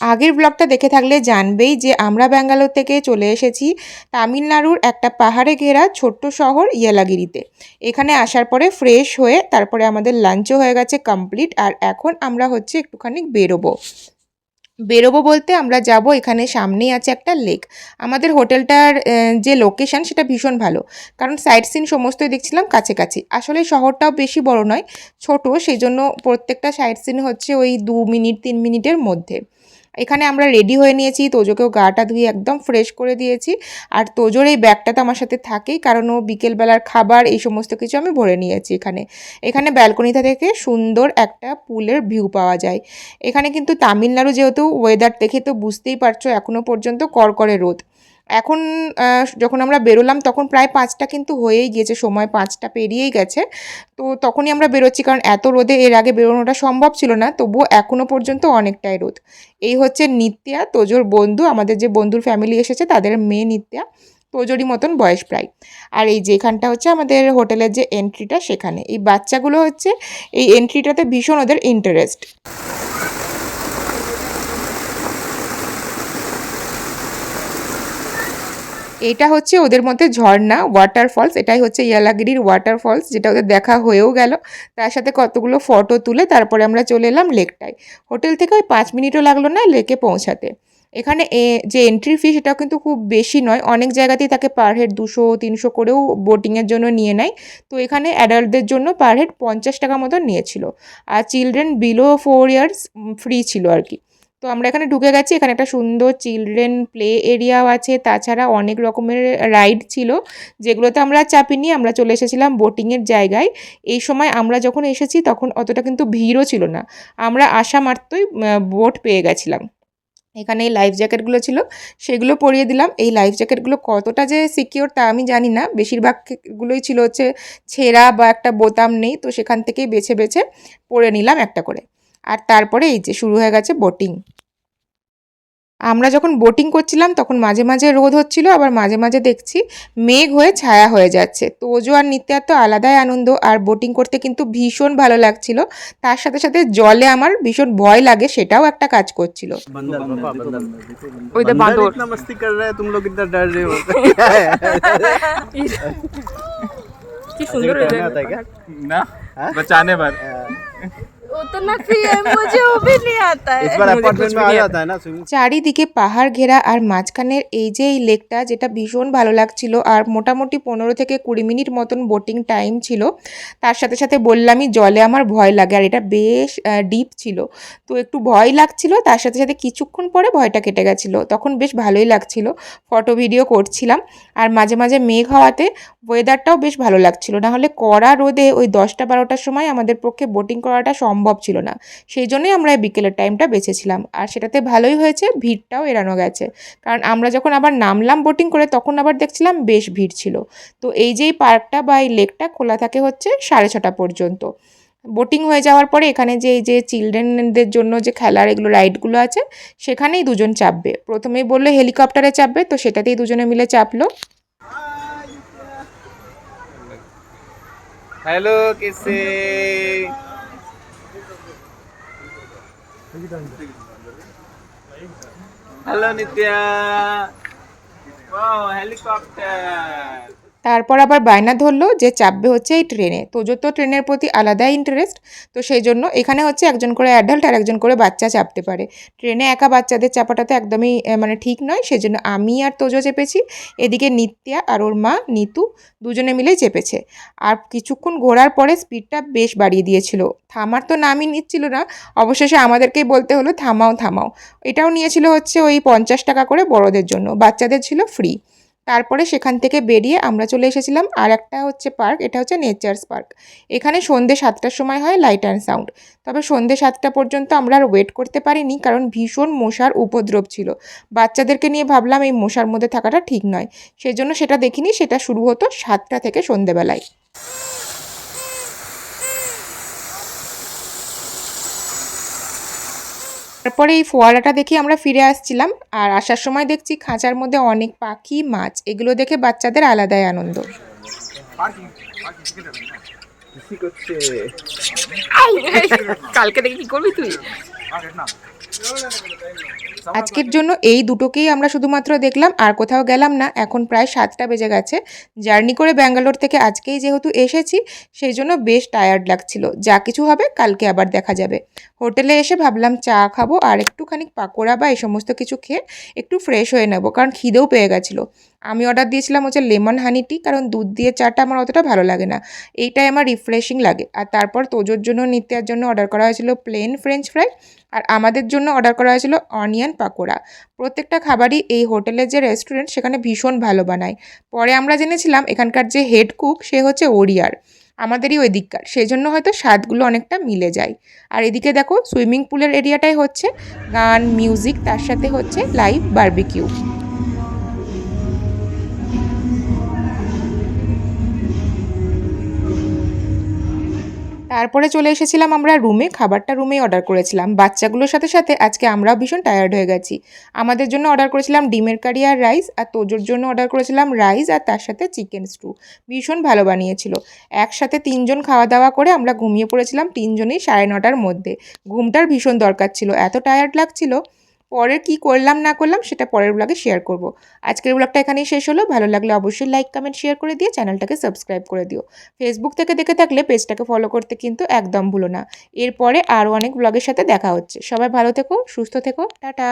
আগের ব্লগটা দেখে থাকলে জানবেই যে আমরা ব্যাঙ্গালোর থেকে চলে এসেছি তামিলনাড়ুর একটা পাহাড়ে ঘেরা ছোট্ট শহর ইয়ালাগিরিতে। এখানে আসার পরে ফ্রেশ হয়ে তারপরে আমাদের লাঞ্চও হয়ে গেছে কমপ্লিট আর এখন আমরা হচ্ছে একটুখানি বেরোবো। বেরোবো বলতে আমরা যাব এখানে সামনেই আছে একটা লেক আমাদের হোটেলটার যে লোকেশন সেটা ভীষণ ভালো। কারণ সাইট সিন সমস্তই দেখছিলাম কাছাকাছি আসলে শহরটাও বেশি বড় নয়, ছোট সেই জন্য প্রত্যেকটা সাইট সিন হচ্ছে ওই দু মিনিট, তিন মিনিটের মধ্যে। এখানে আমরা রেডি হয়ে নিয়েছি। তোজোকেও গাটা ধুয়ে একদম ফ্রেশ করে দিয়েছি। আর তোজোর এই ব্যাগটা তো আমার সাথে থাকেই, কারণ ও বিকেলবেলার খাবার, এই সমস্ত কিছু আমি ভরে নিয়েছি এখানে। এখানে ব্যালকনিটা থেকে সুন্দর একটা পুলের ভিউ পাওয়া যায়। এখানে কিন্তু তামিলনাড়ু যেহেতু ওয়েদার দেখে তো বুঝতেই পারছ এখনও পর্যন্ত করকরে রোদ। এখন যখন আমরা বেরোলাম তখন প্রায় পাঁচটা কিন্তু হয়েই গিয়েছে, সময় পাঁচটা পেরিয়েই গেছে। তো তখনই আমরা বেরোচ্ছি কারণ এত রোদে এর আগে বেরোনোটা সম্ভব ছিল না, তবুও এখনও পর্যন্ত অনেকটাই রোদ। এই হচ্ছে নিত্যা, তোজোর বন্ধু, আমাদের যে বন্ধুর ফ্যামিলি এসেছে তাদের মেয়ে নিত্যা, তোজোরই মতন বয়স প্রায়। আর এই যেখানটা হচ্ছে আমাদের হোটেলের যে এন্ট্রিটা সেখানে। এই বাচ্চাগুলো হচ্ছে, এই এন্ট্রিটাতে ভীষণ ওদের ইন্টারেস্ট এটা হচ্ছে ওদের মধ্যে ঝর্ণা ওয়াটারফলস এটাই হচ্ছে ইয়ালাগিরির ওয়াটারফলস যেটা ওদের দেখা হয়েও গেল। তার সাথে কতগুলো ফটো তুলে তারপরে আমরা চলে এলাম লেকটায় হোটেল থেকে ওই পাঁচ মিনিটও লাগল না লেকে পৌঁছাতে। এখানে যে এন্ট্রি ফি সেটাও কিন্তু খুব বেশি নয়, অনেক জায়গাতেই তাকে পার হেড দুশো, তিনশো করেও বোটিংয়ের জন্য নিয়ে নেয়। তো এখানে অ্যাডাল্টদের জন্য পার হেড পঞ্চাশ টাকা মতন নিয়েছিল। আর children below four years free ছিল আর কি। তো আমরা এখানে ঢুকে গেছি। এখানে একটা সুন্দর চিলড্রেন প্লে এরিয়াও আছে। তাছাড়া অনেক রকমের রাইড ছিল, যেগুলোতে আমরা চাপিনি আমরা চলে এসেছিলাম বোটিংয়ের জায়গায়। এই সময় আমরা যখন এসেছি, তখন অতটা কিন্তু ভিড়ও ছিল না। আমরা আসা মাত্রই বোট পেয়ে গেছিলাম। এখানে এই লাইফ জ্যাকেটগুলো ছিল, সেগুলো পরিয়ে দিলাম। এই লাইফ জ্যাকেটগুলো কতটা যে সিকিওর তা আমি জানি না। বেশিরভাগগুলোই ছিল হচ্ছে ছেঁড়া বা একটা বোতাম নেই, তো সেখান থেকেই বেছে বেছে পরে নিলাম একটা করে। আর তারপরে এই যে শুরু হয়ে গেছে বোটিং আমরা যখন বোটিং করছিলাম তখন মাঝে মাঝে রোদ হচ্ছিল আবার মাঝে মাঝে দেখছি মেঘ হয়ে ছায়া হয়ে যাচ্ছে। তোজো আর নিত্যার তো আলাদাই আনন্দ আর বোটিং করতে কিন্তু ভীষণ ভালো লাগছিল। তার সাথে সাথে জলে আমার ভীষণ ভয় লাগে সেটাও একটা কাজ করছিল। करना आता है क्या ना बचाने भर उतना फिर मुझे वो भी नहीं आता है इस बार मुझे अपार्टमेंट कुछ में भी आ नहीं जाता है ना स्विमिंग চারিদিকে পাহাড় ঘেরা আর মাঝখানের এই যে এই লেকটা যেটা ভীষণ ভালো লাগছিল আর মোটামুটি পনেরো থেকে কুড়ি মিনিট মতন বোটিং টাইম ছিল তার সাথে সাথে বললামই জলে আমার ভয় লাগে আর এটা বেশ ডিপ ছিল তো একটু ভয় লাগছিল তার সাথে সাথে কিছুক্ষণ পরে ভয়টা কেটে গেছিলো তখন বেশ ভালোই লাগছিল ফটো ভিডিও করছিলাম আর মাঝে মাঝে মেঘ হওয়াতে ওয়েদারটাও বেশ ভালো লাগছিল না হলে কড়া রোদে ওই দশটা বারোটার সময় আমাদের পক্ষে বোটিং করাটা সম্ভব সম্ভব ছিল না। সেই জন্যই আমরা বিকেলের টাইমটা বেছেছিলাম। আর সেটাতে ভালোই হয়েছে, ভিড়টাও এড়ানো গেছে। কারণ আমরা যখন আবার নামলাম বোটিং করে, তখন আবার দেখছিলাম বেশ ভিড় ছিল। তো এই যে পার্কটা বা এই লেকটা খোলা থাকে হচ্ছে সাড়ে ছটা পর্যন্ত। বোটিং হয়ে যাওয়ার পরে এখানে যে এই যে চিলড্রেনদের জন্য যে খেলার এগুলো রাইডগুলো আছে, সেখানেই দুজন চাপবে। প্রথমেই বলল হেলিকপ্টারে চাপবে, তো সেটাতেই দুজনে মিলে চাপলো। হ্যালো কেসে? ಹಲೋ ನಿತ್ಯ. ವಾವ್ ಹೆಲಿಕಾಪ್ಟರ್ তারপর আবার বায়না ধরলো যে চাপবে হচ্ছে এই ট্রেনে। তোজোর তো ট্রেনের প্রতি আলাদাই ইন্টারেস্ট তো সেই জন্য এখানে হচ্ছে একজন করে অ্যাডাল্ট আর একজন করে বাচ্চা চাপতে পারে। ট্রেনে একা বাচ্চাদের চাপাটা তো একদমই মানে ঠিক নয়, সেজন্য আমি আর তোজো চেপেছি, এদিকে নিত্যা আর ওর মা নিতু দুজনে মিলেই চেপেছে। আর কিছুক্ষণ ঘোরার পরে স্পিডটা বেশ বাড়িয়ে দিয়েছিল। থামার তো নামই নিচ্ছিল না, অবশেষে আমাদেরকেই বলতে হলো, থামাও থামাও। এটাও নিয়েছিল হচ্ছে ওই পঞ্চাশ টাকা করে বড়দের জন্য, বাচ্চাদের ছিল ফ্রি তারপরে সেখান থেকে বেরিয়ে আমরা চলে এসেছিলাম আর একটা হচ্ছে পার্ক, এটা হচ্ছে নেচার্স পার্ক। এখানে সন্ধ্যে সাতটার সময় হয় লাইট অ্যান্ড সাউন্ড। তবে সন্ধ্যে সাতটা পর্যন্ত আমরা আর ওয়েট করতে পারিনি কারণ ভীষণ মশার উপদ্রব ছিল। বাচ্চাদেরকে নিয়ে ভাবলাম এই মশার মধ্যে থাকাটা ঠিক নয়। সেই জন্য সেটা দেখিনি, সেটা শুরু হতো সাতটা থেকে সন্ধেবেলায়। তারপরে এই ফোয়ারাটা দেখে আমরা ফিরে আসছিলাম, আর আসার সময় দেখছি খাঁচার মধ্যে অনেক পাখি, মাছ, এগুলো দেখে বাচ্চাদের আলাদাই আনন্দ। কালকে দেখে কি করবি তুই? আজকের জন্য এই দুটোকেই আমরা শুধুমাত্র দেখলাম আর কোথাও গেলাম না এখন প্রায় সাতটা বেজে গেছে। জার্নি করে ব্যাঙ্গালোর থেকে আজকেই যেহেতু এসেছি সেই জন্য বেশ টায়ার্ড লাগছিল। যা কিছু হবে কালকে আবার দেখা যাবে। হোটেলে এসে ভাবলাম চা খাব আর একটুখানি পাকোড়া বা এই সমস্ত কিছু খেয়ে একটু ফ্রেশ হয়ে নেব কারণ খিদেও পেয়ে গেছিল। আমি অর্ডার দিয়েছিলাম হচ্ছে লেমন হানি টি কারণ দুধ দিয়ে চাটা আমার অতটা ভালো লাগে না। এইটাই আমার রিফ্রেশিং লাগে। আর তারপর তোজোর জন্য নিত্যার জন্য অর্ডার করা হয়েছিল প্লেন ফ্রেঞ্চ ফ্রাই আর আমাদের জন্য অর্ডার করা হয়েছিল অনিয়ন পাকোড়া। প্রত্যেকটা খাবারই এই হোটেলের যে রেস্টুরেন্ট সেখানে ভীষণ ভালো বানায়। পরে আমরা জেনেছিলাম এখানকার যে হেড কুক সে হচ্ছে ওড়িয়ার। আমাদেরই ওই দিককার। সেই জন্য হয়তো স্বাদগুলো অনেকটা মিলে যায়। আর এদিকে দেখো সুইমিং পুলের এরিয়াটাই হচ্ছে। গান মিউজিক তার সাথে হচ্ছে লাইভ বারবিকিউ তারপরে চলে এসেছিলাম আমরা রুমে খাবারটা রুমেই অর্ডার করেছিলাম। বাচ্চাগুলোর সাথে সাথে আজকে আমরাও ভীষণ টায়ার্ড হয়ে গেছি। আমাদের জন্য অর্ডার করেছিলাম ডিমের কারি আর রাইস আর তোজোর জন্য অর্ডার করেছিলাম রাইস আর তার সাথে চিকেন স্টু ভীষণ ভালো বানিয়েছিল। একসাথে তিনজন খাওয়া দাওয়া করে আমরা ঘুমিয়ে পড়েছিলাম তিনজনেই সাড়ে নটার মধ্যে। ঘুমটার ভীষণ দরকার ছিল। এত টায়ার্ড লাগছিল পরে কি করলাম, না করলাম সেটা পরের ব্লগে শেয়ার করব। আজকের ব্লগটা এখানেই শেষ হলো। ভালো লাগলে অবশ্যই লাইক কমেন্ট শেয়ার করে দিয়ে চ্যানেলটাকে সাবস্ক্রাইব করে দিও। ফেসবুক থেকে দেখে থাকলে পেজটাকে ফলো করতে কিন্তু একদম ভুলো না। এরপরে আরও অনেক ব্লগের সাথে দেখা হচ্ছে। সবাই ভালো থেকো, সুস্থ থেকো। টাটা।